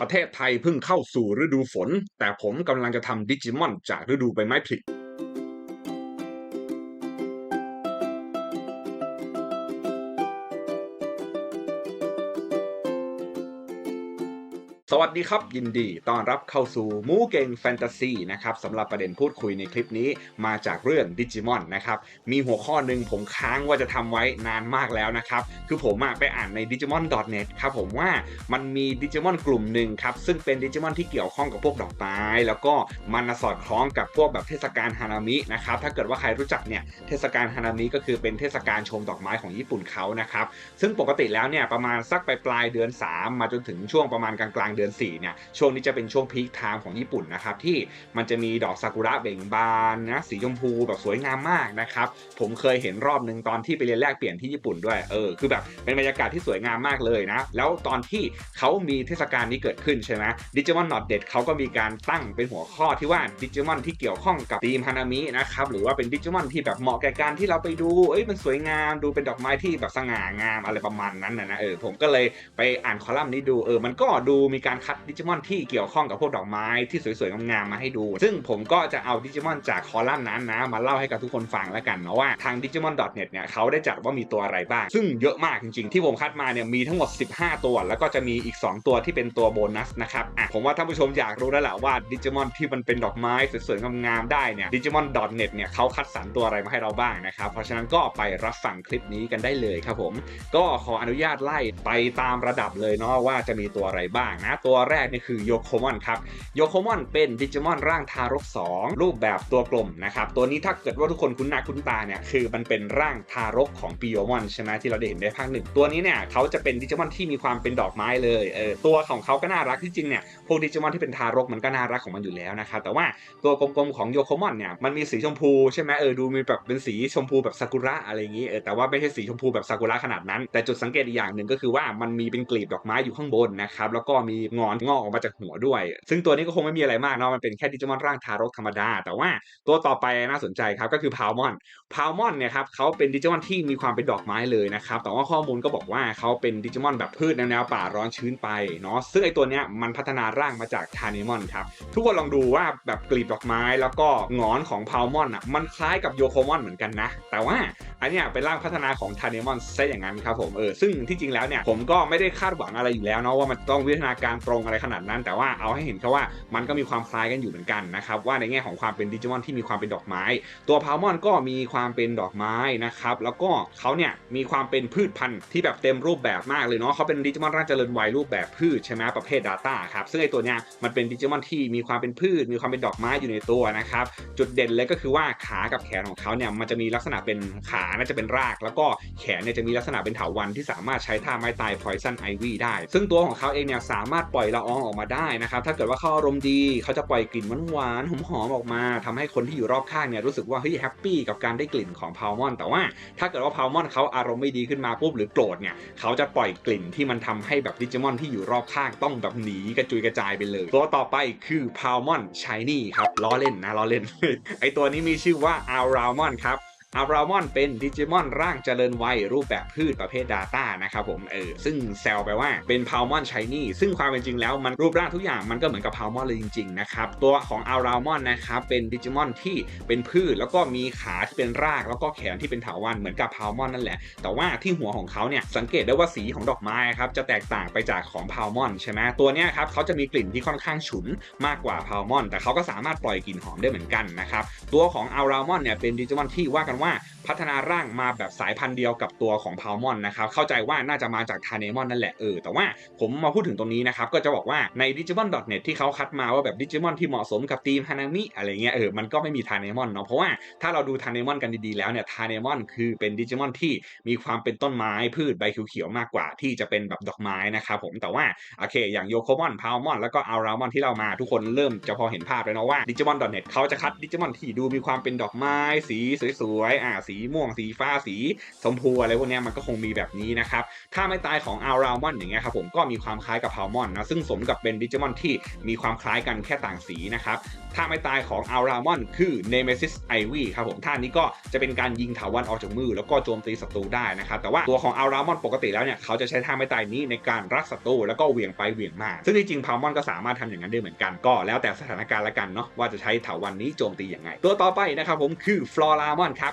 ประเทศไทยเพิ่งเข้าสู่ฤดูฝน แต่ผมกำลังจะทำดิจิมอนจากฤดูใบไม้ผลิ สวัสดีครับ ยินดีต้อนรับเข้าสู่มูเก่งแฟนตาซีนะครับสำหรับประเด็นพูดคุยในคลิปนี้มาจากเรื่องดิจิมอนนะครับ มีหัวข้อหนึ่งผมค้างว่าจะทำไว้นานมากแล้วนะครับ คือผมอะไปอ่านใน digimon.net ครับผมว่ามันมีดิจิมอนกลุ่มหนึ่งครับ ซึ่งเป็นดิจิมอนที่เกี่ยวข้องกับพวกดอกไม้ แล้วก็มันสอดคล้องกับพวกแบบเทศกาลฮานามินะครับถ้าเกิดว่าใครรู้จักเนี่ยเทศกาลฮานามิก็คือเป็นเทศกาลชมดอกไม้ของญี่ปุ่นเขานะครับซึ่งปกติแล้วเนี่ยประมาณสักปลายๆเดือน 3 มาจนถึงช่วงประมาณกลางๆเดือน4เนี่ยช่วงนี้จะเป็นช่วงพีคไทม์ของญี่ปุ่นนะครับที่มันจะมีดอกซากุระเบ่งบานนะสีชมพูแบบสวยงามมากนะครับผมเคยเห็นรอบหนึ่งตอนที่ไปเรียนแลกเปลี่ยนที่ญี่ปุ่นด้วยเออคือแบบเป็นบรรยากาศที่สวยงามมากเลยนะแล้วตอนที่เขามีเทศกาลนี้เกิดขึ้นใช่ไหมดิจิมอนนอตเด็ดเขาก็มีการตั้งเป็นหัวข้อที่ว่าดิจิมอนที่เกี่ยวข้องกับธีมฮานามินะครับหรือว่าเป็นดิจิมอนที่แบบเหมาะแก่การที่เราไปดูเอ้ยมันสวยงามดูเป็นดอกไม้ที่แบบสง่างามอะไรประมาณนั้นนะนะเออผมก็เลยไปอ่านคอลัมน์นี้ดูเออมันก็ดูมีการคัดดิจิมอนที่เกี่ยวข้องกับพวกดอกไม้ที่สวยๆงามๆมาให้ดู ซึ่งผมก็จะเอาดิจิมอนจากคอลัมน์นั้นนะมาเล่าให้กับทุกคนฟังแล้วกันเนาะว่าทาง digimon.net เนี่ยเขาได้จัดว่ามีตัวอะไรบ้าง ซึ่งเยอะมากจริงๆ ที่ผมคัดมาเนี่ยมีทั้งหมด 15 ตัว แล้วก็จะมีอีก 2 ตัวที่เป็นตัวโบนัสนะครับอะผมว่าท่านผู้ชมอยากรู้แล้วแหละว่าดิจิมอนที่มันเป็นดอกไม้สวยๆงามๆได้เนี่ย digimon.net เนี่ยเขาคัดสรรตัวอะไรมาให้เราบ้างนะครับ เพราะฉะนั้นก็ไปรับฟังคลิปนี้กันได้เลยครับผม ก็ขออนุญาตไล่ไปตามระดับเลยเนาะว่าจะมีตัวอะไรบ้างนะตัวแรกนี่คือโยโคมอนครับโยโคมอนเป็นดิจิมอนร่างทารก 2 รูปแบบตัวกลมนะครับตัวนี้ถ้าเกิดว่าทุกคนคุ้นหน้าคุ้นตาเนี่ยคือมันเป็นร่างทารกของปิโยมอนใช่ไหมที่เราได้เห็นในภาคหนึ่งตัวนี้เนี่ยเขาจะเป็นดิจิมอนที่มีความเป็นดอกไม้เลยเออตัวของเขาก็น่ารักที่จริงเนี่ยพวกดิจิมอนที่เป็นทารกมันก็น่ารักของมันอยู่แล้วนะครับแต่ว่าตัวกลมๆของโยโคมอนเนี่ยมันมีสีชมพูใช่ไหมเออดูมีแบบเป็นสีชมพูแบบซากุระอะไรอย่างงี้เออแต่ว่าไม่ใช่สีชมพูแบบซากุระขนาดนั้น แต่จุดสังเกตอีกอย่างหนึ่งก็คือว่ามันมีเป็นกลีบดอกไม้อยู่ข้างบนนะครับแล้วก็มีงอนงอกออกมาจากหัวด้วย ซึ่งตัวนี้ก็คงไม่มีอะไรมากเนาะมันเป็นแค่ดิจิมอนร่างทารกธรรมดา แต่ว่าตัวต่อไปน่าสนใจครับก็คือพาวมอนพาวมอนเนี่ยครับเขาเป็นดิจิมอนที่มีความเป็นดอกไม้เลยนะครับแต่ว่าข้อมูลก็บอกว่าเขาเป็นดิจิมอนแบบพืชแนวป่าร้อนชื้นไปเนาะซึ่งไอตัวเนี้ยมันพัฒนาร่างมาจากทานิมอนครับ ทุกคนลองดูว่าแบบกลีบดอกไม้แล้วก็งอนของพาวมอนอะมันคล้ายกับโยโคมอนเหมือนกันนะ แต่ว่าอันเนี้ยเป็นร่างพัฒนาของทานิมอนซะอย่างนั้นครับผมเออซึ่งที่จริงแล้วเนี่ยผมก็ไม่ได้คาดหวังอะไรอยู่แล้วเนาะว่ามันต้องวิทยาการตรงอะไรขนาดนั้น แต่ว่าเอาให้เห็นแค่ว่ามันก็มีความคล้ายกันอยู่เหมือนกันนะครับว่าในแง่ของความเป็นดิจิมอนที่มีความเป็นดอกไม้ ตัวพาวมอนก็มีความเป็นดอกไม้นะครับแล้วก็เขาเนี่ยมีความเป็นพืชพันธุ์ที่แบบเต็มรูปแบบมากเลยเนาะเขาเป็นดิจิมอนร่างเจริญวัยรูปแบบพืชใช่ไหมประเภท Data ครับซึ่งไอตัวเนี้ยมันเป็นดิจิมอนที่มีความเป็นพืช มีความเป็นดอกไม้อยู่ในตัวนะครับ จุดเด่นเลยก็คือว่าขากับแขนของเขาเนี่ยมันจะมีลักษณะเป็นขาน่าจะเป็นราก แล้วก็แขนเนี่ยจะมีลักษณะเป็นเถาวัลย์ที่สามารถใช้ท่าไม้ตาย Poison Ivy ได้ ซึ่งตัวของเขาเองเนี่ยสามารถปล่อยละอองออกมาได้นะครับ ถ้าเกิดว่าเขาอารมณ์ดีเขาจะปล่อยกลิ่นหวานๆหอมๆออกมาทำให้คนที่อยู่รอบข้างเนี่ยรู้สึกว่าเฮ้ยแฮปปี้กับการได้กลิ่นของพาวมอน แต่ว่าถ้าเกิดว่าพาวมอนเขาอารมณ์ไม่ดีขึ้นมาปุ๊บหรือโกรธเนี่ยเขาจะปล่อยกลิ่นที่มันทำให้แบบดิจิมอนที่อยู่รอบข้างต้องแบบหนีกระจุยกระจายไปเลย ตัวต่อไปคือพาวมอนชายนี่ครับล้อเล่นนะล้อเล่น ไอตัวนี้มีชื่อว่าอารามอนครับ อารามอนเป็นดิจิมอนร่างเจริญวัยรูปแบบพืชประเภท Data นะครับผมเออซึ่งแซลไปว่าเป็นพาวมอนชายนี่ซึ่งความเป็นจริงแล้วมันรูปร่างทุกอย่างมันก็เหมือนกับพาวมอนเลยจริงๆนะครับตัวของอารามอนนะครับเป็นดิจิมอนที่เป็นพืช แล้วก็มีขาที่เป็นรากแล้วก็แขนที่เป็นเถาวัลย์เหมือนกับพาวมอนนั่นแหละ แต่ว่าที่หัวของเขาเนี่ยสังเกตได้ว่าสีของดอกไม้ครับจะแตกต่างไปจากของพาวมอนใช่ไหมตัวเนี้ยครับเขาจะมีกลิ่นที่ค่อนข้างฉุนมากกว่าพาวมอน แต่เขาก็สามารถปล่อยกลิ่นหอมได้เหมือนกันนะครับตัวของอารามอนเนี่ยเป็นดิจิมอนที่ว่ากันว่าพัฒนาร่างมาแบบสายพันธุ์เดียวกับตัวของพาวมอนนะครับเข้าใจว่าน่าจะมาจากทาเนมอนนั่นแหละเออแต่ว่าผมมาพูดถึงตรงนี้นะครับก็จะบอกว่าใน digimon.net ที่เขาคัดมาว่าแบบดิจิมอนที่เหมาะสมกับทีมฮานามิอะไรเงี้ยเออมันก็ไม่มีทาเนมอนเนาะเพราะว่าถ้าเราดูทาเนมอนกันดีๆแล้วเนี่ยทาเนมอนคือเป็นดิจิมอนที่มีความเป็นต้นไม้พืชใบเขียวๆมากกว่า ที่จะเป็นแบบดอกไม้นะครับผมแต่ว่าโอเค อย่างโยโคมอนพาวมอนแล้วก็อารามอนที่เรามาทุกคนเริ่มจะพอเห็นภาพแล้วเนาะว่า digimon.net เขาจะคัดดิจิมอนที่ดูมีความเป็นดอกไม้สีสวยอ่าสีม่วงสีฟ้าสีชมพูอะไรพวกนี้มันก็คงมีแบบนี้นะครับ ถ้าไม่ตายของอัลรามอนอย่างเงี้ยครับผมก็มีความคล้ายกับพาวมอนนะซึ่งสมกับเป็นดิจิมอนที่มีความคล้ายกันแค่ต่างสีนะครับถ้าไม่ตายของอัลรามอนคือเนเมซิสไอวีครับผมท่านี้ก็จะเป็นการยิงถาวันออกจากมือ แล้วก็โจมตีศัตรูได้นะครับแต่ว่าตัวของอัลรามอนปกติแล้วเนี่ยเขาจะใช้ท่าไม่ตายนี้ในการรักศัตรูแล้วก็เหวี่ยงไปเหวี่ยงมา ซึ่งจริงๆพาวมอนก็สามารถทำอย่างนั้นได้เหมือนกันก็ แล้วแต่สถานการณ์ละกันเนาะว่าจะใช้ถาวันนี้โจมตีอย่างไง ตัวต่อไปนะครับผมคือฟลอรามอนครับ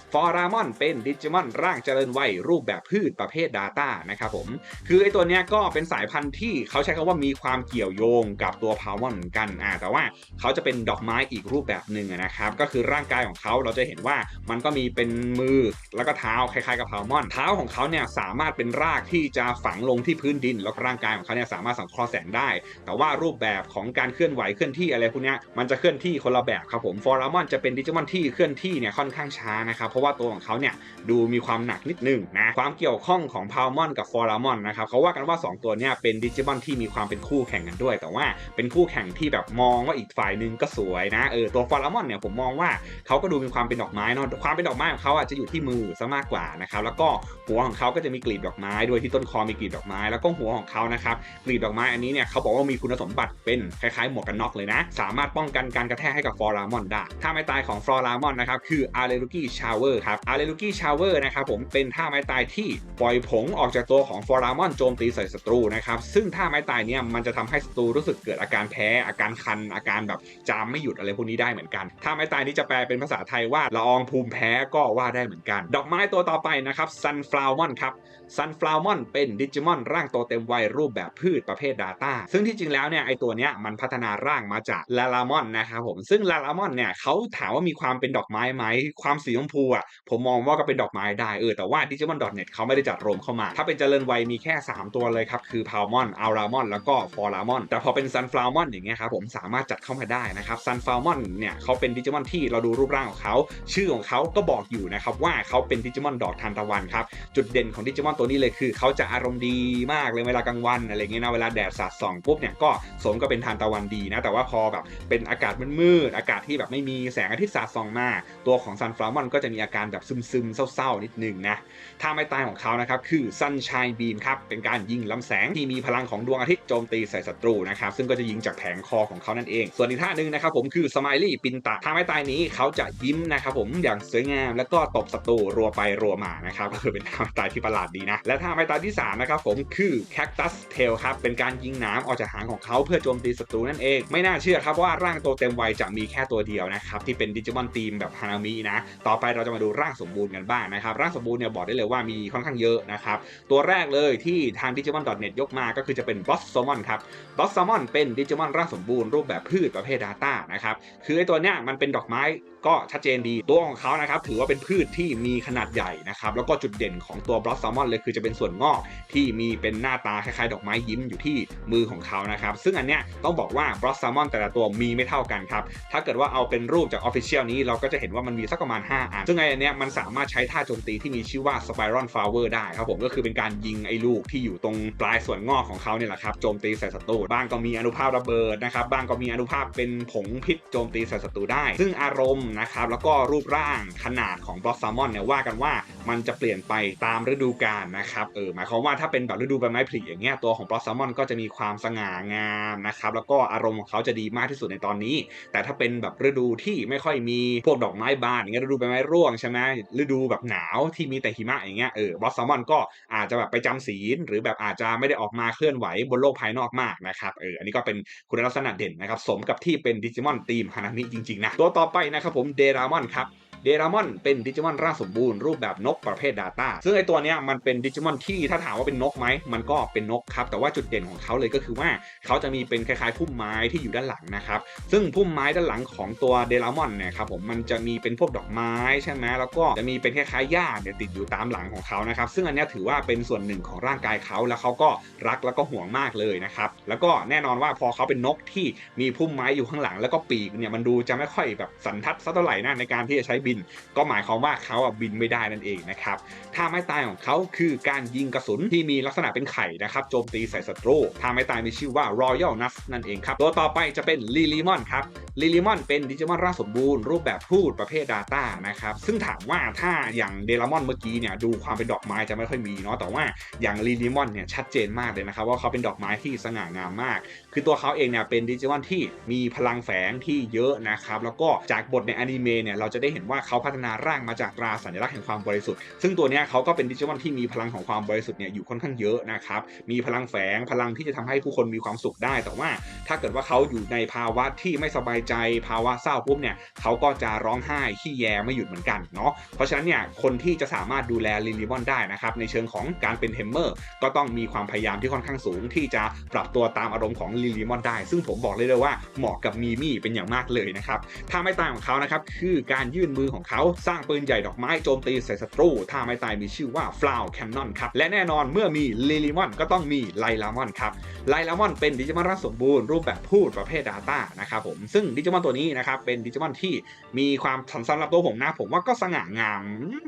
ฟอรามอนเป็นดิจิมอนร่างเจริญวัยรูปแบบพืชประเภท Data นะครับผม คือไอตัวเนี้ยก็เป็นสายพันธุ์ที่เขาใช้คำว่ามีความเกี่ยวโยงกับตัวพาวมอนเหมือนกันอ่าแต่ว่าเขาจะเป็นดอกไม้อีกรูปแบบหนึ่งนะครับ ก็คือร่างกายของเขาเราจะเห็นว่ามันก็มีเป็นมือแล้วก็เท้าคล้ายๆกับพาวมอน เท้าของเขาเนี่ยสามารถเป็นรากที่จะฝังลงที่พื้นดิน แล้วร่างกายของเขาเนี่ยสามารถสังเคราะห์แสงได้ แต่ว่ารูปแบบของการเคลื่อนไหวเคลื่อนที่อะไรพวกเนี้ยมันจะเคลื่อนที่คนละแบบครับผมฟอรามอนจะเป็นดิจิมอนที่เคลื่อนที่เนี่ยค่อนข้างช้านะครับเพราะว่าตัวของเขาเนี่ยดูมีความหนักนิดนึงนะความเกี่ยวข้องของพาวมอนกับฟอรามอนนะครับเขาว่ากันว่า 2 ตัวเนี่ยเป็นดิจิมอนที่มีความเป็นคู่แข่งกันด้วย แต่ว่าเป็นคู่แข่งที่แบบมองว่าอีกฝ่ายหนึ่งก็สวยนะเออตัวฟอรามอนเนี่ยผมมองว่าเขาก็ดูมีความเป็นดอกไม้เนาะความเป็นดอกไม้ของเขาอาจจะอยู่ที่มือซะมากกว่านะครับแล้วก็หัวของเขาก็จะมีกลีบดอกไม้ด้วยที่ต้นคอมีกลีบดอกไม้ แล้วก็หัวของเขานะครับกลีบดอกไม้อันนี้เนี่ยเขาบอกว่ามีคุณสมบัติเป็นคล้ายๆหมวกกันน็อกเลยนะ สามารถป้องกันการกระแทกให้กับฟอรามอนได้ถ้าไม่ตายของฟอรามอนนะครับคืออาร์เรลูกี้ชาวเวอร์ครับอาร์เรลูกี้ชาวเวอร์นะครับผมเป็นท่าไม้ตายที่ปล่อยผงออกจากตัวของฟอรามอนโจมตีใส่ศัตรูนะครับซึ่งท่าไม้ตายเนี่ยมันจะทำให้ศัตรูรู้สึกเกิดอาการแพ้อาการคัน อาการแบบจามไม่หยุดอะไรพวกนี้ได้เหมือนกันท่าไม้ตายนี้จะแปลเป็นภาษาไทยว่าละอองภูมิแพ้ก็ว่าได้เหมือนกัน ดอกไม้ตัวต่อไปนะครับซันฟลาวมอนครับซันฟลาวมอนเป็นดิจิมอนร่างโตเต็มวัยรูปแบบพืชประเภท Data ซึ่งที่จริงแล้วเนี่ยไอตัวเนี้ยมันพัฒนาร่างมาจากลาลามอนนะครับผมซึ่งลาลามอนเนี่ยเขาถามว่ามีความเป็นดอกไม้ไหมความสีชมพูอะผมมองว่าก็เป็นดอกไม้ได้เออแต่ว่า Digimon.net เขาไม่ได้จัดรวมเข้ามา ถ้าเป็นเจริญวัยมีแค่ 3 ตัวเลยครับคือพาวมอนอัลรามอนแล้วก็ฟอรามอนแต่พอเป็นซันฟลาวมอนอย่างเงี้ยครับผมสามารถจัดเข้ามาได้นะครับซันฟลาวมอนเนี่ยเขาเป็นดิจิมอนที่เราดูรูปร่างของเขาชื่อของเขาก็บอกอยู่นะครับว่าเขาเป็นดิจิมอนดอกทานตะวันครับจุดเด่นของดิจิมอนตัวนี้เลยคือเขาจะอารมณ์ดีมากเลยเวลากลางวันอะไรเงี้ยนะเวลาแดดสาดส่องปุ๊บเนี่ยก็สมก็เป็นทานตะวันดีนะแต่ว่าพอแบบเป็นอากาศมืดๆอากาศที่แบบไม่มีแสงอาทิตย์สาดส่องมาตัวของซันฟลาวมอนก็จะมีอาการแบบซึมๆเศร้าๆนิดนึงนะท่าไม้ตายของเขานะครับคือ Sunshine Beam ครับเป็นการยิงลำแสงที่มีพลังของดวงอาทิตย์โจมตีใส่ศัตรูนะครับซึ่งก็จะยิงจากแผงคอของเขานั่นเอง ส่วนอีกท่าหนึ่งนะครับผมคือ Smiley ปินตะท่าไม้ตายนี้เขาจะยิ้มนะครับผมอย่างสวยงาม แล้วก็ตบศัตรูรัวไปรัวมานะครับก็คือเป็นท่าไม้ตายที่ประหลาดดีนะและท่าไม้ตายที่3นะครับผมคือ Cactus Tail ครับเป็นการยิงน้ำออกจากหางของเขาเพื่อโจมตีศัตรูนั่นเอง ไม่น่าเชื่อครับว่าร่างโตเต็มวัยจะมีแค่ตัวเดียวนะครับที่เป็นดิจิมอนทีมแบบฮานามินะต่อไปเราจะมาดูร่างสมบูรณ์กันบ้างนะครับ ร่างสมบูรณ์เนี่ยบอกได้เลยว่ามีค่อนข้างเยอะนะครับ ตัวแรกเลยที่ทาง Digimon.net ยกมาก็คือจะเป็น Boss s a l m o n ครับ Boss s a l m o n เป็น Digimon ร่างสมบูรณ์รูปแบบพืชประเภท Data นะครับ คือไอตัวเนี้ยมันเป็นดอกไม้ก็ชัดเจนดีตัวของเขานะครับถือว่าเป็นพืชที่มีขนาดใหญ่นะครับแล้วก็จุดเด่นของตัว Boss s a l m o n เลยคือจะเป็นส่วนงอกที่มีเป็นหน้าตาคล้ายๆ ดอกไม้ยิ้มอยู่ที่มือของเขานะครับซึ่งอันเนี้ยต้องบอกว่า Boss s a l m o n แต่ละตัวมีไม่เท่ากันครับถ้าเกิดว่าเอาเป็นรูปจาก Official นี้เราก็จะเห็นว่ามันมีสักประมาณ 5 อัน ซึ่งไออันเนี้ยมันสามารถใช้ท่าโจมตีที่มีชื่อว่า Spiral Flower ได้ครับผมก็คือเป็นการยิงไอ้ลูกที่อยู่ตรงปลายส่วนงอกของเขาเนี่ยแหละครับโจมตีใส่ศัตรูบ้างก็มีอนุภาพระเบิดนะครับบ้างก็มีอนุภาพเป็นผงพิษโจมตีใส่ศัตรูได้ ซึ่งอารมณ์นะครับแล้วก็รูปร่างขนาดของบล็อกซามอนเนี่ยว่ากันว่ามันจะเปลี่ยนไปตามฤดูกาลนะครับเออหมายความว่าถ้าเป็นแบบฤดูใบไม้ผลิอย่างเงี้ยตัวของบล็อกซามอนก็จะมีความสง่างามนะครับแล้วก็อารมณ์ของเขาจะดีมากที่สุดในตอนนี้ แต่ถ้าเป็นแบบฤดูที่ไม่ค่อยมีพวกดอกไม้บานอย่างเงี้ยฤดูใบไม้ร่วงใช่ไหมฤดูแบบหนาวที่มีแต่หิมะอย่างเงี้ยเออบอสซามอนก็อาจจะแบบไปจำศีล หรือแบบอาจจะไม่ได้ออกมาเคลื่อนไหวบนโลกภายนอกมากนะครับเอออันนี้ก็เป็นคุณลักษณะเด่นนะครับสมกับที่เป็นดิจิมอนทีมฮานามิจริงๆนะตัวต่อไปนะครับผมเดรามอนครับ เดรามอนเป็นดิจิมอนร่างสมบูรณ์รูปแบบนกประเภท Data ซึ่งไอตัวเนี้ยมันเป็นดิจิมอนที่ถ้าถามว่าเป็นนกไหมมันก็เป็นนกครับ แต่ว่าจุดเด่นของเขาเลยก็คือว่าเขาจะมีเป็นคล้ายๆพุ่มไม้ที่อยู่ด้านหลังนะครับ ซึ่งพุ่มไม้ด้านหลังของตัวเดรามอนเนี่ยครับผมมันจะมีเป็นพวกดอกไม้ใช่ไหมแล้วก็จะมีเป็นคล้ายๆหญ้าเนี่ยติดอยู่ตามหลังของเขานะครับ ซึ่งอันนี้ถือว่าเป็นส่วนหนึ่งของร่างกายเขาแล้วเขาก็รักแล้วก็ห่วงมากเลยนะครับแล้วก็แน่นอนว่าพอเขาเป็นนกที่มีพุ่มไม้อยู่ข้างหลัง แล้วก็ปีกเนี่ยมันดูจะไม่ค่อยแบบสันทัดสักเท่าไหร่นะในการที่จะใช้บินบิน ก็หมายความว่าเขาอะบินไม่ได้นั่นเองนะครับท่าไม้ตายของเขาคือการยิงกระสุนที่มีลักษณะเป็นไข่นะครับโจมตีใส่ศัตรูท่าไม้ตายมีชื่อว่า Royal n u s นั่นเองครับตัวต่อไปจะเป็นลิลิมอนครับลิลิมอนเป็นดิจิมอนร่างสมบูรณ์รูปแบบพูดประเภท Data นะครับซึ่งถามว่าถ้าอย่างเดลามอนเมื่อกี้เนี่ยดูความเป็นดอกไม้จะไม่ค่อยมีเนาะแต่ว่าอย่างลิลิมอนเนี่ยชัดเจนมากเลยนะครับว่าเขาเป็นดอกไม้ที่สง่างามมากคือตัวเขาเองเนี่ยเป็นดิจิมอนที่มีพลังแฝงที่เยอะนะครับ แล้วก็จากบทในอนิเมะเนี่ยเราจะได้เห็นว่าเขาพัฒนาร่างมาจากตราสัญลักษณ์แห่งความบริสุทธิ์ ซึ่งตัวเนี้ยเขาก็เป็นดิจิมอนที่มีพลังของความบริสุทธิ์เนี่ยอยู่ค่อนข้างเยอะนะครับ มีพลังแฝงพลังที่จะทำให้ผู้คนมีความสุขได้ แต่ว่าถ้าเกิดว่าเขาอยู่ในภาวะที่ไม่สบายใจภาวะเศร้าปุ๊บเนี่ยเขาก็จะร้องไห้ขี้แยไม่หยุดเหมือนกันเนาะ เพราะฉะนั้นเนี่ยคนที่จะสามารถดูแลลิลิมอนได้นะครับในเชิงของการเป็นเฮมเมอร์ก็ต้องมีความพยายามที่ค่อนข้างสูงที่จะปรับตัวตามอารมณ์ของลิลิมอนได้ ซึ่งผมบอกเลยเลยว่าเหมาะกับมีมี่เป็นอย่างมากเลยนะครับท่าไม้ตายของเขานะครับคือการยื่นมือของเขาสร้างปืนใหญ่ดอกไม้โจมตีใส่ศัตรูท่าไม้ตายมีชื่อว่าฟลาวแคนนอนครับและแน่นอนเมื่อมีลิลิมอนก็ต้องมีไลลามอนครับไลลามอนเป็นดิจิมอนร่างสมบูรณ์รูปแบบพูดประเภท Data นะครับผมซึ่งดิจิมอนตัวนี้นะครับเป็นดิจิมอนที่มีความสำหรับตัวผมนะผมว่าก็สง่างาม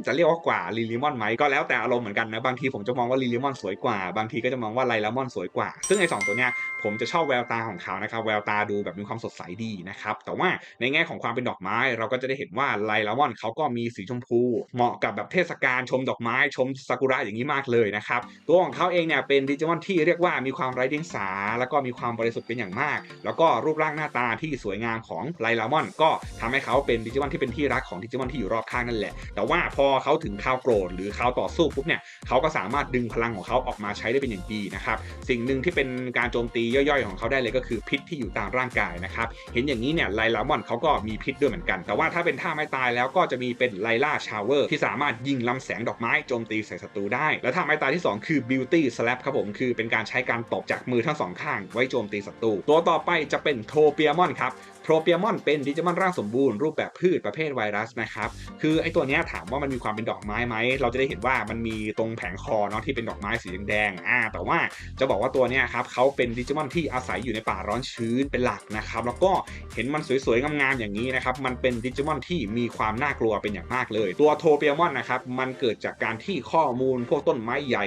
จะเรียกว่ากว่าลิลิมอนไหมก็แล้วแต่อารมณ์เหมือนกันนะบางทีผมจะมองว่าลิลิมอนสวยกว่า บางทีก็จะมองว่าไลลามอนสวยกว่า ซึ่งไอ้สองตัวเนี้ยผมจะชอบแววตาของเขานะครับแววตาดูแบบมีความสดใสดีนะครับแต่ว่าในแง่ของความเป็นดอกไม้ เราก็จะได้เห็นว่าไลลามอนเขาก็มีสีชมพู เหมาะกับแบบเทศกาลชมดอกไม้ชมซากุระอย่างนี้มากเลยนะครับตัวของเขาเองเนี่ยเป็นดิจิมอนที่เรียกว่ามีความไร้เดียงสา แล้วก็มีความบริสุทธิ์เป็นอย่างมาก แล้วก็รูปร่างหน้าตาที่สวยงามของไลลามอน ก็ทำให้เขาเป็นดิจิมอนที่เป็นที่รักของดิจิมอนที่อยู่รอบข้างนั่นแหละ แต่ว่าพอเขาถึงข่าวโกรธหรือข่าวต่อสู้ปุ๊บเนี่ยเขาก็สามารถดึงพลังของเขาออกมาใช้ได้เป็นอย่างดีนะครับสิ่งหนึ่งที่เป็นการโจมตีย่อยๆของเขาได้เลยก็คือพิษที่อยู่ตามร่างกายนะครับ เห็นอย่างนี้เนี่ยไลลามอนเขาก็มีพิษด้วยเหมือนกัน แต่ว่าถ้าเป็นท่าไม้ตายแล้วก็จะมีเป็นไลล่าชาวเวอร์ที่สามารถยิงลำแสงดอกไม้โจมตีใส่ศัตรูได้ และท่าไม้ตายที่ 2 คือ Beauty Slap ครับผมคือเป็นการใช้การตบจากมือทั้งสองข้างไว้โจมตีศัตรูตัวต่อไปจะเป็นโทเปียมอนครับ โทรเปียมอนเป็นดิจิมอนร่างสมบูรณ์รูปแบบพืชประเภทไวรัสนะครับ คือไอตัวเนี้ยถามว่ามันมีความเป็นดอกไม้ไหม เราจะได้เห็นว่ามันมีตรงแผงคอเนาะที่เป็นดอกไม้สีแดงๆอ่าแต่ว่าจะบอกว่าตัวเนี้ยครับเขาเป็นดิจิมอนที่อาศัยอยู่ในป่าร้อนชื้นเป็นหลักนะครับ แล้วก็เห็นมันสวยๆงามๆอย่างนี้นะครับ มันเป็นดิจิมอนที่มีความน่ากลัวเป็นอย่างมากเลย ตัวโทรเปียมอนนะครับ มันเกิดจากการที่ข้อมูลพวกต้นไม้ใหญ่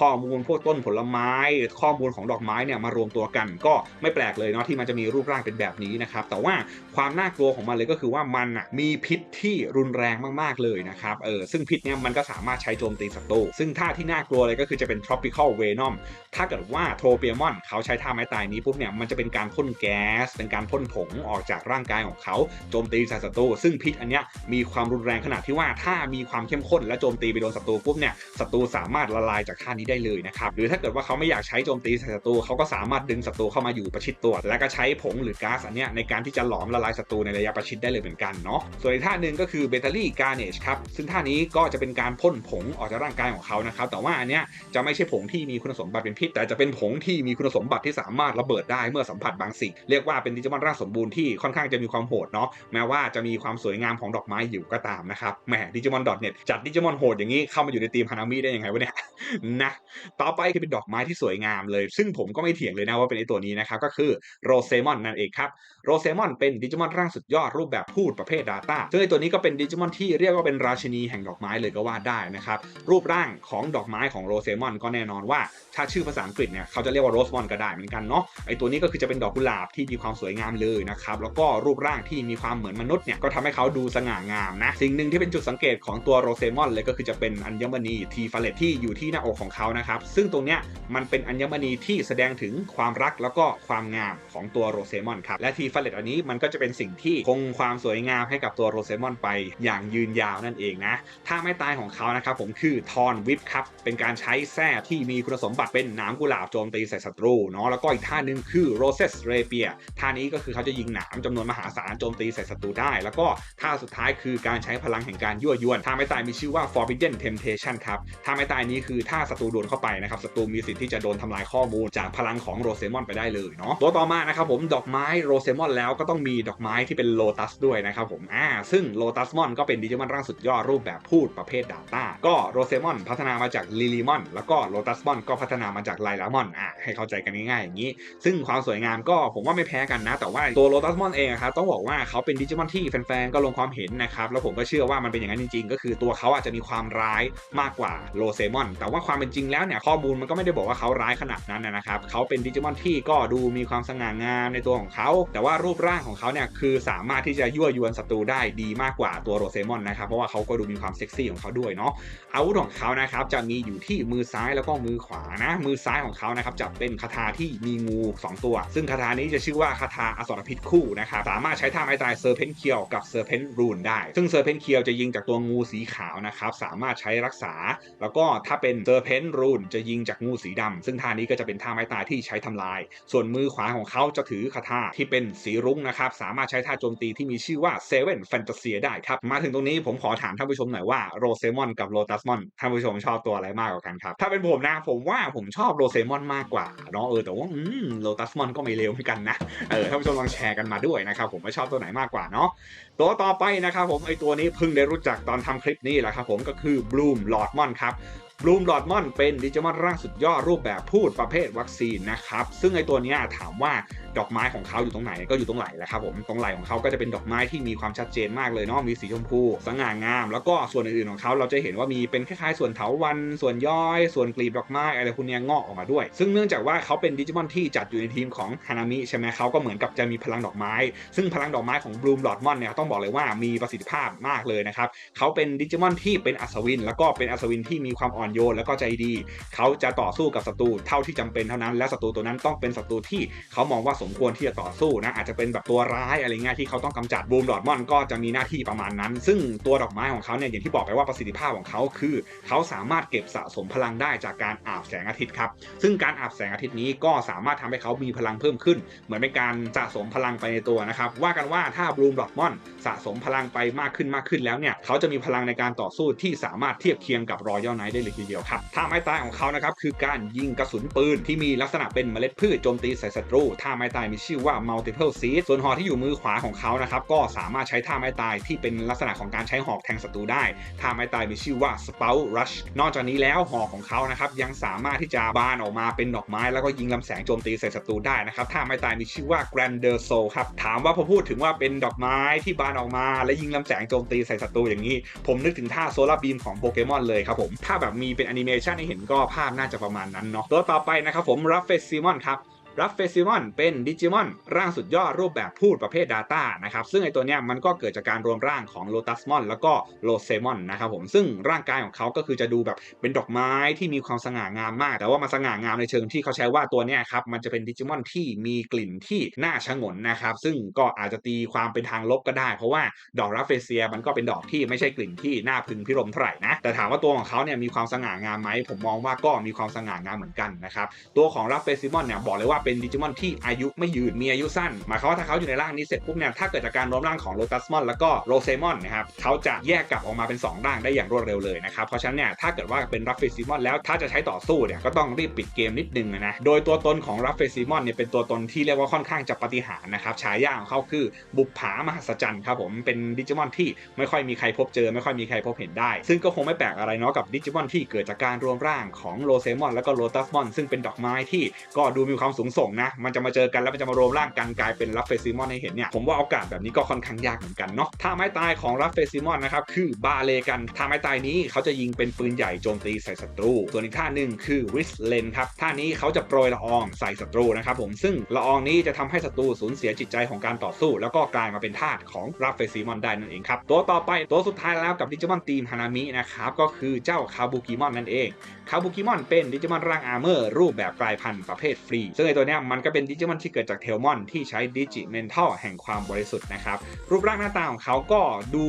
ข้อมูลพวกต้นผลไม้ ข้อมูลของดอกไม้เนี่ยมารวมตัวกัน ก็ไม่แปลกเลยเนาะที่มันจะมีรูปร่างเป็นแบบนี้นะครับแต่ว่าความน่ากลัวของมันเลยก็คือว่ามันอะมีพิษที่รุนแรงมากๆเลยนะครับเออซึ่งพิษเนี่ยมันก็สามารถใช้โจมตีศัตรูซึ่งท่าที่น่ากลัวเลยก็คือจะเป็น tropical venom ถ้าเกิดว่าโทรเปียมอนเขาใช้ท่าไม้ตายนี้ปุ๊บเนี่ยมันจะเป็นการพ่นแก๊ส เป็นการพ่นผงออกจากร่างกายของเขาโจมตีใส่ศัตรูซึ่งพิษอันเนี้ยมีความรุนแรงขนาดที่ว่าถ้ามีความเข้มข้นและโจมตีไปโดนศัตรูปุ๊บเนี่ยศัตรูสามารถละลายจากท่านี้ได้เลยนะครับหรือถ้าเกิดว่าเขาไม่อยากใช้โจมตีใส่ศัตรูเขาก็สามารถดึงศัตรูเข้ามาอยู่ประชิดตัว แล้วก็ใช้ผงหรือก๊าซอันเนี้ยในการที่จะหลอมละลายศัตรูในระยะประชิดได้เลยเหมือนกันเนาะส่วนอีกท่าหนึ่งก็คือเบตารี่การเนชครับซึ่งท่านี้ก็จะเป็นการพ่นผงออกจากร่างกายของเขานะครับแต่ว่าอันเนี้ยจะไม่ใช่ผงที่มีคุณสมบัติเป็นพิษ แต่จะเป็นผงที่มีคุณสมบัติที่สามารถระเบิดได้เมื่อสัมผัสบางสิ่ง เรียกว่าเป็นดิจิมอนร่างสมบูรณ์ที่ค่อนข้างจะมีความโหดเนาะแม้ว่าจะมีความสวยงามของดอกไม้อยู่ก็ตามนะครับแหมดิจิมอนดอทเน็ตจัดดิจิมอนโหดอย่างนี้เข้ามาอยู่ในทีมฮานามิได้ยังไงวะเนี่ยนะต่อไปคือเป็นดอกไม้ที่สวยงามเลย ซึ่งผมก็ไม่เถียงเลยนะว่าเป็นไอตัวนี้นะครับก็คือโรเซมอนนั่นเองครับโรเซมอนเป็นดิจิมอนร่างสุดยอดรูปแบบพูดประเภท Data ซึ่งไอตัวนี้ก็เป็นดิจิมอนที่เรียกว่าเป็นราชินีแห่งดอกไม้เลยก็ว่าได้นะครับรูปร่างของดอกไม้ของโรเซมอนก็แน่นอนว่าถ้าชื่อภาษาอังกฤษเนี่ยเขาจะเรียกว่าโรสมอนก็ได้เหมือนกันเนาะไอตัวนี้ก็คือจะเป็นดอกกุหลาบที่มีความสวยงามเลยนะครับแล้วก็รูปร่างที่มีความเหมือนมนุษย์เนี่ยก็ทำให้เขาดูสง่างามนะสิ่งหนึ่งที่เป็นจุดสังเกตของตัวโรเซมอนเลยก็คือจะเป็นอัญมณีทีฟาเลตที่อยู่ที่หน้าอกของเขานะครับซึ่งตรงเนี้ยมันเป็นอัญมณีที่แสดงถึงความรักแล้วก็ความงามของตัวโรเซมอนครับและทีฟาเลตอันี้มันก็จะเป็นสิ่งที่คงความสวยงามให้กับตัวโรเซมอนไปอย่างยืนยาวนั่นเองนะ ถ้าไม่ตายของเขานะครับผมคือทอนวิปครับ เป็นการใช้แส้ที่มีคุณสมบัติเป็นหนามกุหลาบโจมตีใส่ศัตรูเนาะแล้วก็อีกท่าหนึ่งคือโรเซสเรเปียท่านี้ก็คือเขาจะยิงหนามจำนวนมหาศาลโจมตีใส่ศัตรูได้ แล้วก็ท่าสุดท้ายคือการใช้พลังแห่งการยั่วยวนท่าไม่ตายมีชื่อว่า Forbidden Temptation ครับท่าไม่ตายนี้คือถ้าศัตรูโดนเข้าไปนะครับศัตรูมีสิทธิ์ที่จะโดนทำลายข้อมูลจากพลังของโรเซมอนไปได้เลยเนาะตัวต่อมานะครับผมดอกไม้โรเซมอนแล้วก็ต้องมีดอกไม้ที่เป็นโลตัสด้วยนะครับผมอ่าซึ่งโลตัสมอนก็เป็นดิจิมอนร่างสุดยอดรูปแบบพูดประเภท Data ก็โรเซมอนพัฒนามาจากลิลิมอนแล้วก็โลตัสมอนก็พัฒนามาจากไลลามอนอะให้เข้าใจกันง่ายๆอย่างนี้ ซึ่งความสวยงามก็ผมว่าไม่แพ้กันนะ แต่ว่าตัวโลตัสมอนเองอะครับต้องบอกว่าเขาเป็นดิจิมอนที่แฟนๆก็ลงความเห็นนะครับแล้วผมก็เชื่อว่ามันเป็นอย่างนั้นจริง ๆ ก็คือตัวเขาอาจจะมีความร้ายมากกว่าโลเซมอนแต่ว่าความเป็นจริงแล้วเนี่ยข้อมูลมันก็ไม่ได้บอกว่าเขาร้ายขนาดนั้นนะครับเขาเป็นดิจิมอนที่ก็ดูมีความสง่างามในตัวของเขาแต่ว่ารูปร่างของเขาเนี่ยคือสามารถที่จะยั่วยวนศัตรูได้ดีมากกว่าตัวโรเซมอนนะครับเพราะว่าเขาก็ดูมีความเซ็กซี่ของเขาด้วยเนาะอาวุธของเขานะครับจะมีอยู่ที่มือซ้ายแล้วก็มือขวานะมือซ้ายของเขานะครับจะเป็นคาถาที่มีงู 2 ตัว ซึ่งคาถานี้จะชื่อว่าคาถาอสรพิษคู่นะครับสามารถใช้ท่าไม้ตายเซอร์เพนเคียวกับเซอร์เพนรูนได้ ซึ่งเซอร์เพนเคียวจะยิงจากตัวงูสีขาวนะครับสามารถใช้รักษา แล้วก็ถ้าเป็นเซอร์เพนรูนจะยิงจากงูสีดำซึ่งท่านี้ก็จะเป็นท่าไม้ตายที่ใช้ทำลาย ส่วนมือขวาของเขาจะถือคาถาที่เป็นสีรงนะครับสามารถใช้ท่าโจมตีที่มีชื่อว่าเซเว่นแฟนตาเซียได้ครับมาถึงตรงนี้ผมขอถามท่านผู้ชมหน่อยว่าโรเซมอนกับโลตัสมอนท่านผู้ชมชอบตัวอะไรมากกว่ากันครับถ้าเป็นผมนะผมว่าผมชอบโรเซมอนมากกว่าเนาะเออแต่ว่าอืมโลตัสมอนก็ไม่เลวเหมือนกันนะเออท่านผู้ชมลองแชร์กันมาด้วยนะครับผมว่าชอบตัวไหนมากกว่าเนาะตัวต่อไปนะครับผมไอตัวนี้เพิ่งได้รู้จักตอนทำคลิปนี้แหละครับผมก็คือบลูมลอดมอนครับบลูมลอดมอนเป็นดิจิมอนร่างสุดยอดรูปแบบพูดประเภทวัคซีนนะครับ ซึ่งไอตัวนี้ถามว่า ดอกไม้ของเขาอยู่ตรงไหนก็อยู่ตรงไหลแหละครับผมตรงไหลของเขาก็จะเป็นดอกไม้ที่มีความชัดเจนมากเลยเนาะมีสีชมพูสง่างาม แล้วก็ส่วนอื่นๆของเขาเราจะเห็นว่ามีเป็นคล้ายๆส่วนเถาวันส่วนย้อย ส่วนกลีบดอกไม้อะไรพวกนี้งอกออกมาด้วย ซึ่งเนื่องจากว่าเขาเป็นดิจิมอนที่จัดอยู่ในทีมของฮานามิใช่ไหมเขาก็เหมือนกับจะมีพลังดอกไม้ ซึ่งพลังดอกไม้ของบลูมลอดมอนเนี่ยต้องบอกเลยว่ามีประสิทธิภาพมากเลยนะครับเขาเป็นดิจิมอนที่เป็นอัศวิน แล้วก็เป็นอัศวินที่มีความอ่อนโยนแล้วก็ใจดี เขาจะต่อสู้กับศัตรูเท่าที่จำเป็นเท่านั้นและศัตรูตัวนั้นต้องเป็นศัตรูที่เขามองว่าสมควรที่จะต่อสู้นะอาจจะเป็นแบบตัวร้ายอะไรเงี้ยที่เขาต้องกำจัดบูมดอดมอนก็จะมีหน้าที่ประมาณนั้น ซึ่งตัวดอกไม้ของเขาเนี่ยอย่างที่บอกไปว่าประสิทธิภาพของเขาคือ เขาสามารถเก็บสะสมพลังได้จากการอาบแสงอาทิตย์ครับซึ่งการอาบแสงอาทิตย์นี้ก็สามารถทำให้เขามีพลังเพิ่มขึ้น เหมือนเป็นการสะสมพลังไปในตัวนะครับว่ากันว่าถ้าบลูมดอดมอนสะสมพลังไปมากขึ้นมากขึ้นแล้วเนี่ยเขาจะมีพลังในการต่อสู้ที่สามารถเทียบเคียงกับรอยัลไนท์ได้เลยทีเดียวครับท่าไม้ตายของเขานะครับคือการยิงกระสุนปืนที่มีลักษณะเป็นเมล็ดพืชโจมตีใส่ศัตรูท่าไม้ตายมีชื่อว่า multiple seed ส่วนหอกที่อยู่มือขวาของเขานะครับก็สามารถใช้ท่าไม้ตายที่เป็นลักษณะของการใช้หอกแทงศัตรูได้ท่าไม้ตายมีชื่อว่า spout rush นอกจากนี้แล้วหอกของเขานะครับยังสามารถที่จะบานออกมาเป็นดอกไม้ แล้วก็ยิงลำแสงโจมตีใส่ศัตรูได้นะครับท่าไม้ตายมีชื่อว่า grander soul ครับถามว่าพอพูดถึงว่าเป็นดอกไม้ที่บานออกมา และยิงลำแสงโจมตีใส่ศัตรูอย่างนี้ ผมนึกถึงท่าโซลาร์บีมของโปเกมอนเลยครับผมถ้าแบบมีเป็นแอนิเมชันให้เห็นก็ภาพน่าจะประมาณนั้นเนาะตัวต่อไปนะครับผมรับเฟสซิมอนครับ รับเฟซิมอนเป็นดิจิมอนร่างสุดยอดรูปแบบพูดประเภท Data นะครับซึ่งไอตัวเนี้ยมันก็เกิดจากการรวมร่างของโลตัสมอนแล้วก็โลเซมอนนะครับผมซึ่งร่างกายของเขาก็คือจะดูแบบเป็นดอกไม้ที่มีความสง่างามมาก แต่ว่ามันสง่างามในเชิงที่เขาใช้ว่าตัวเนี้ยครับมันจะเป็นดิจิมอนที่มีกลิ่นที่น่าชงนนะครับซึ่งก็อาจจะตีความเป็นทางลบก็ได้ เพราะว่าดอกรับเฟเซียมันก็เป็นดอกที่ไม่ใช่กลิ่นที่น่าพึงพิรมเท่าไหร่นะแต่ถามว่าตัวของเขาเนี่ยมีความสง่างามไหมผมมองว่าก็มีความสง่างามเหมือนกันนะครับตัวของรับเฟซิมอนเนี่ยบอกเลยว่าเป็นดิจิมอนที่อายุไม่ยืนมีอายุสั้นหมายความว่าถ้าเขาอยู่ในร่างนี้เสร็จปุ๊บเนี่ยถ้าเกิดจากการรวมร่างของโลตัสมอนแล้วก็โรเซมอนนะครับเขาจะแยกกลับออกมาเป็น 2 ร่างได้อย่างรวดเร็วเลยนะครับเพราะฉะนั้นเนี่ยถ้าเกิดว่าเป็นรับเฟซิมอนแล้วถ้าจะใช้ต่อสู้เนี่ยก็ต้องรีบปิดเกมนิดนึงนะโดยตัวตนของรับเฟซิมอนเนี่ยเป็นตัวตนที่เรียกว่าค่อนข้างจะปฏิหารนะครับฉายาของเขาคือบุปผามหัศจรรย์ครับผมเป็นดิจิมอนที่ไม่ค่อยมีใครพบเจอ ไม่ค่อยมีใครพบเห็นได้ ซึ่งก็คงไม่แปลกอะไรเนาะกับดิจิมอนที่เกิดจากการรวมร่างของโรเซมอนแล้วก็โลตัสมอนซึ่งเป็นดอกไม้ที่ก็ดูมีความสูงส่งนะ มันจะมาเจอกันแล้วมันจะมารวมร่างกันกลายเป็นรับเฟซิมอนให้เห็นเนี่ย ผมว่าโอกาสแบบนี้ก็ค่อนข้างยากเหมือนกันเนาะท่าไม้ตายของรับเฟซิมอนนะครับ คือบาเลกันท่าไม้ตายนี้เขาจะยิงเป็นปืนใหญ่โจมตีใส่ศัตรู ส่วนอีกท่าหนึ่งคือวิสเลนครับท่านี้เขาจะโปรยละอองใส่ศัตรูนะครับผมซึ่งละอองนี้จะทำให้ศัตรูสูญเสียจิตใจของการต่อสู้ แล้วก็กลายมาเป็นทาสของรับเฟซิมอนได้นั่นเองครับตัวต่อไปตัวสุดท้ายแล้วกับดิจิมอนทีมฮานามินะครับก็คือเจ้าคาบุกิมอนนั่นเองคาบุกิมอนเป็นดิจิมอนร่างอาร์เมอร์รูปแบบกลายพันธุ์ประเภทฟรีซึ่งไอตัวเนี้ยมันก็เป็นดิจิมอนที่เกิดจากเทลมอนที่ใช้ดิจิเมนทัลแห่งความบริสุทธิ์นะครับ รูปร่างหน้าตาของเขาก็ดู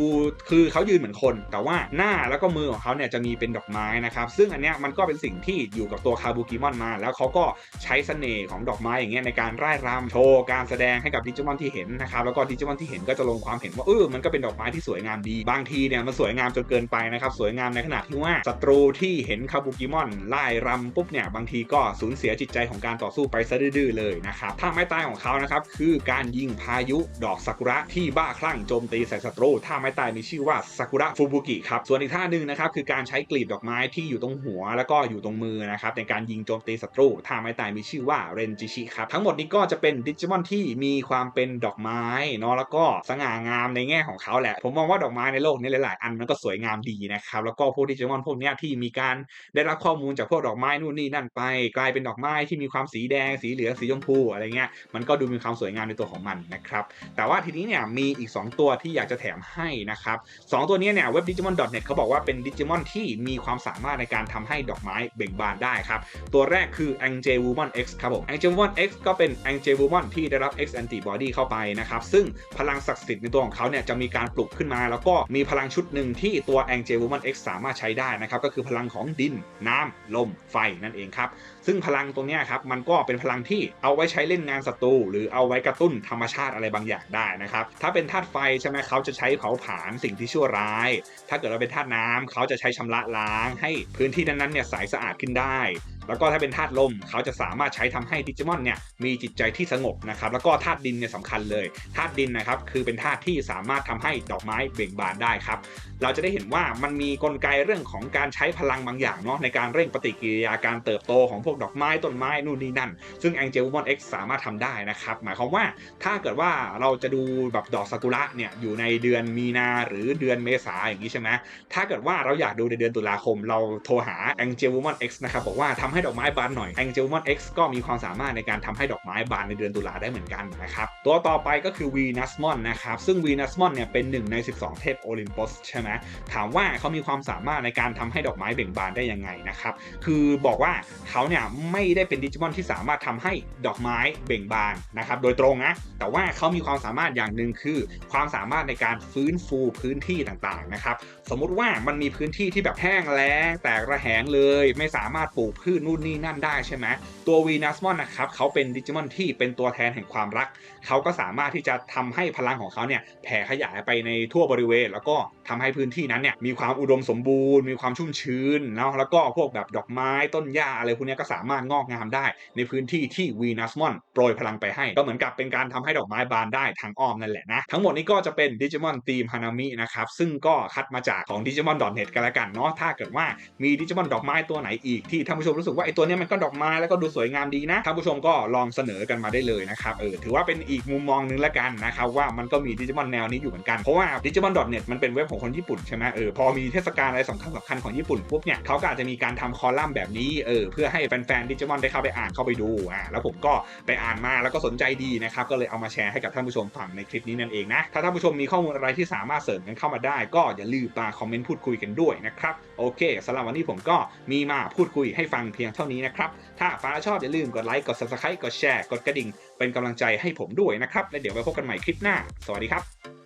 คือเขายืนเหมือนคน แต่ว่าหน้าแล้วก็มือของเขาเนี่ยจะมีเป็นดอกไม้นะครับซึ่งอันเนี้ยมันก็เป็นสิ่งที่อยู่กับตัวคาบุกิมอนมา แล้วเขาก็ใช้เสน่ห์ของดอกไม้อย่างเงี้ยในการร่ายรำโชว์การแสดงให้กับดิจิมอนที่เห็นนะครับแล้วก็ดิจิมอนที่เห็นก็จะลงความเห็นว่าเออมันก็เป็นดอกไม้ที่สวยงามดีบางทีเนี่ยมันสวยงามจนเกินไปนะครับสวยงามในขณะที่ว่าศัตรูที่เห็นคาบุกิมอนไล่รำปุ๊บเนี่ยบางทีก็สูญเสียจิตใจของการต่อสู้ไปซะดื้อเลยนะครับท่าไม้ตายของเขานะครับคือการยิงพายุดอกซากุระที่บ้าคลั่งโจมตีใส่ศัตรูท่าไม้ตายมีชื่อว่าซากุระฟูบุกิครับส่วนอีกท่าหนึ่งนะครับคือการใช้กลีบดอกไม้ที่อยู่ตรงหัว แล้วก็อยู่ตรงมือนะครับในการยิงโจมตีศัตรูท่าไม้ตายมีชื่อว่าเรนจิชิครับทั้งหมดนี้ก็จะเป็นดิจิมอนที่มีความเป็นดอกไม้เนาะแล้วก็สง่างามในแง่ของเขาแหละ ผมมองว่าดอกไม้ในโลกนี้หลาย ๆ อันมันก็สวยงามดีนะครับแล้วก็พวกดิจิมอนพวกนี้ที่มีการได้รับข้อมูลจากพวกดอกไม้นู่นนี่นั่นไป กลายเป็นดอกไม้ที่มีความสีแดงสีเหลืองสีชมพูอะไรเงี้ยมันก็ดูมีความสวยงามในตัวของมันนะครับแต่ว่าทีนี้เนี่ยมีอีก 2 ตัวที่อยากจะแถมให้นะครับสองตัวนี้เนี่ยเว็บ digimon.net เน็ตเขาบอกว่าเป็นดิจิมอนที่มีความสามารถในการทำให้ดอกไม้เบ่งบานได้ครับตัวแรกคือ Angel Woman X ครับผม Angel Woman X ก็เป็น Angel Woman ที่ได้รับ X Antibody เข้าไปนะครับซึ่งพลังศักดิ์สิทธิ์ในตัวของเขาเนี่ยจะมีการปลุกขึ้นมา แล้วก็มีพลังชุดหนึ่งที่ตัว Angel Woman X สามารถใช้ได้นะครับก็คือพลังของดินน้ำลมไฟนั่นเองครับ ซึ่งพลังตรงนี้ครับมันก็เป็นพลังที่เอาไว้ใช้เล่นงานศัตรูหรือเอาไว้กระตุ้นธรรมชาติอะไรบางอย่างได้นะครับถ้าเป็นธาตุไฟใช่ไหมเขาจะใช้เผาผลาญสิ่งที่ชั่วร้าย ถ้าเกิดเราเป็นธาตุน้ำเขาจะใช้ชำระล้าง ให้พื้นที่นั้นๆเนี่ยใสสะอาดขึ้นได้ แล้วก็ถ้าเป็นธาตุลมเขาจะสามารถใช้ทำให้ดิจิมอนเนี่ยมีจิตใจที่สงบนะครับแล้วก็ธาตุดินเนี่ยสำคัญเลยธาตุดินนะครับคือเป็นธาตุที่สามารถทำให้ดอกไม้เบ่งบานได้ครับเราจะได้เห็นว่ามันมีกลไกเรื่องของการใช้พลังบางอย่างเนาะในการเร่งปฏิกิริยาการเติบโตของพวกดอกไม้ต้นไม้นู่นนี่นั่น ซึ่ง Angel Woman X สามารถทำได้นะครับหมายความว่าถ้าเกิดว่าเราจะดูแบบดอกซากุระเนี่ยอยู่ในเดือนมีนาหรือเดือนเมษาอย่างนี้ใช่ไหมถ้าเกิดว่าเราอยากดูในเดือนตุลาคม เราโทรหา Angel Woman X นะครับบอกว่าทำใให้ดอกไม้บานหน่อย Angel Woman X ก็มีความสามารถในการทำให้ดอกไม้บานในเดือนตุลาได้เหมือนกันนะครับตัวต่อไปก็คือ Venusmon นะครับซึ่ง Venusmon เนี่ยเป็นหนึ่งใน 12 เทพโอลิมปัสใช่ไหมถามว่าเขามีความสามารถในการทำให้ดอกไม้เบ่งบานได้ยังไงนะครับคือบอกว่าเขาเนี่ยไม่ได้เป็นดิจิมอนที่สามารถทำให้ดอกไม้เบ่งบานนะครับโดยตรงนะแต่ว่าเขามีความสามารถอย่างหนึ่งคือความสามารถในการฟื้นฟูพื้นที่ต่างๆนะครับสมมุติว่ามันมีพื้นที่ที่แบบแห้งแล้งแตกระแหงเลย ไม่สามารถปลูกพืชนู่นนี่นั่นได้ใช่ไหมตัววีนัสมอนนะครับเขาเป็นดิจิมอนที่เป็นตัวแทนแห่งความรัก เขาก็สามารถที่จะทำให้พลังของเขาเนี่ยแผ่ขยายไปในทั่วบริเวณ แล้วก็ ทำให้พื้นที่นั้นเนี่ยมีความอุดมสมบูรณ์ มีความชุ่มชื้นเนาะแล้วก็พวกแบบดอกไม้ต้นหญ้าอะไรพวกนี้ก็สามารถงอกงามได้ ในพื้นที่ที่วีนัสมอนโปรยพลังไปให้ ก็เหมือนกับเป็นการทำให้ดอกไม้บานได้ทางอ้อมนั่นแหละนะทั้งหมดนี้ก็จะเป็นดิจิมอนทีมฮานามินะครับซึ่งก็คัดมาจากของ digimon.net กันละกันเนาะถ้าเกิดว่ามีดิจิมอนดอกไม้ตัวไหนอีกที่ท่านผู้ชมรู้สึกว่าไอ้ตัวนี้มันก็ดอกไม้แล้วก็ดูสวยงามดีนะท่านผู้ชมก็ลองเสนอกันมาได้เลยนะครับเออถือว่าเป็นอีกมุมมองนึงละกันนะครับว่ามันก็มีดิจิมอนแนวนี้อยู่เหมือนกันเพราะว่า digimon.net มันเป็นเว็บของคนญี่ปุ่นใช่ไหมเออพอมีเทศกาลอะไรสำคัญสำคัญของญี่ปุ่นปุ๊บเนี่ยเขาก็อาจจะมีการทำคอลัมน์แบบนี้เออเพื่อให้แฟนๆดิจิมอนได้เข้าไปอ่านเข้าไปดูอ่าแล้วผมก็ไปอ่านมาแล้วก็สนใจดีนะครับก็เลยเอามาแชร์ให้กับท่านผู้ชมฟังในคลิปนี้นั่นเองนะถ้าท่านผู้ชมมีข้อมูลอะไรที่สามารถเสริมกันเข้ามาได้ ก็อย่าลืมมาคอมเมนต์พูดคุยกันด้วยนะครับโอเคสำหรับวันนี้ผมก็มีมาพูดคุยให้ฟังเพียงเท่านี้นะครับถ้าฟังแล้วชอบอย่าลืมกดไลค์กด subscribe กดแชร์กดกระดิ่ง เป็นกำลังใจให้ผมด้วยนะครับ และเดี๋ยวไว้พบกันใหม่คลิปหน้า สวัสดีครับ